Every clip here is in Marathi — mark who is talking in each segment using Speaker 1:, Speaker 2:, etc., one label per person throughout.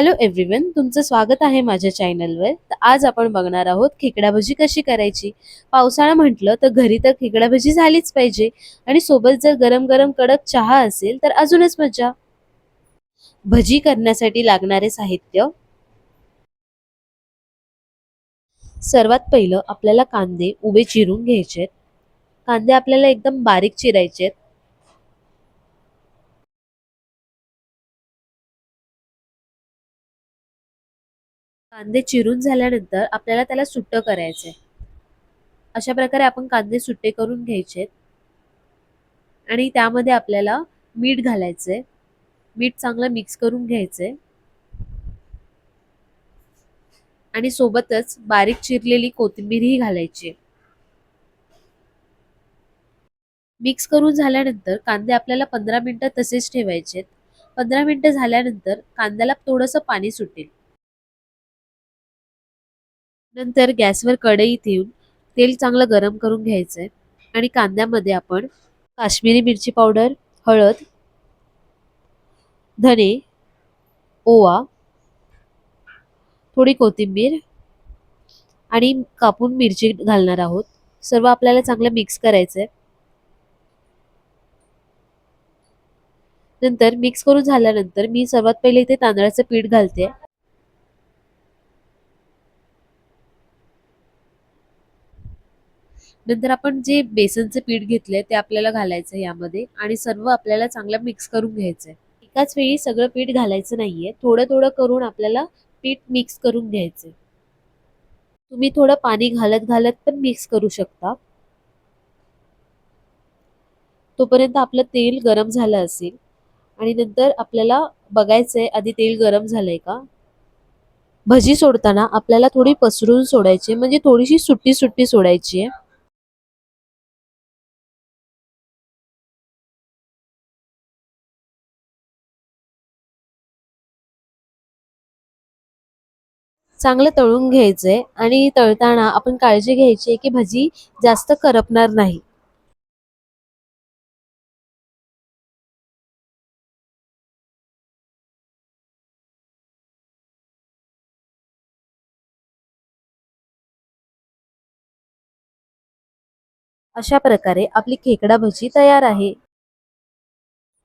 Speaker 1: हॅलो एव्हरीवन तुमचं स्वागत आहे माझ्या चॅनलवर तर आज आपण बघणार आहोत खेकडा भजी कशी करायची. पावसाळा म्हटलं तर घरी तर खेकडा भजी झालीच पाहिजे. आणि सोबत जर गरम गरम कडक चहा असेल तर अजूनच मजा भजी करण्यासाठी लागणारे साहित्य. सर्वात पहिलं आपल्याला कांदे उभे चिरून घ्यायचे कांदे आपल्याला एकदम बारीक चिरायचे कांदे चिरून झाल्यानंतर आपल्याला त्याला सुट्ट करायचंय. अशा प्रकारे आपण कांदे सुट्टे करून घ्यायचे आणि त्यामध्ये आपल्याला मीठ घालायचंय. मीठ चांगलं मिक्स करून घ्यायचंय. आणि सोबतच बारीक चिरलेली कोथिंबीरही घालायची. मिक्स करून झाल्यानंतर कांदे आपल्याला पंधरा मिनिटं तसेच ठेवायचे पंधरा मिनिटं झाल्यानंतर कांद्याला थोडंसं पाणी सुटेल. नंतर गॅसवर कढई ठेवून तेल चांगलं गरम करून घ्यायचंय. आणि कांद्यामध्ये आपण काश्मीरी मिरची पावडर हळद धने ओवा थोडी कोथिंबीर आणि कापून मिरची घालणार आहोत. सर्व आपल्याला चांगलं मिक्स करायचंय. नंतर मिक्स करून झाल्यानंतर मी सर्वात पहिले इथे तांदळाचं पीठ घालते. नंतर आपण जे बेसनचे पीठ घेतले ते आपल्याला घालायचं यामध्ये आणि सर्व आपल्याला चांगलं मिक्स करून घ्यायचंय. एकाच वेळी सगळं पीठ घालायचं नाहीये. थोडं थोडं करून आपल्याला पीठ मिक्स करून घ्यायचंय. तुम्ही थोडं पाणी घालत घालत पण मिक्स करू शकता. तोपर्यंत आपलं तेल गरम झालं असेल आणि नंतर आपल्याला बघायचंय आधी तेल गरम झालंय का? भजी सोडताना आपल्याला थोडी पसरून सोडायची म्हणजे थोडीशी सुट्टी सुट्टी सोडायची आहे. चांगलं तळून घ्यायचंय आणि तळताना आपण काळजी घ्यायची की भजी जास्त करपणार नाही. अशा प्रकारे आपली खेकडा भजी तयार आहे.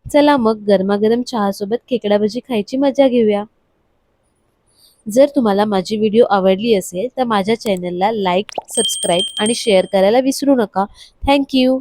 Speaker 1: चला मग गरमागरम चहासोबत खेकडा भजी खायची मजा घेऊया. जर तुम्हाला माझी व्हिडिओ आवडली असेल तर माझ्या चॅनलला लाईक सबस्क्राईब आणि शेअर करायला विसरू नका. थँक्यू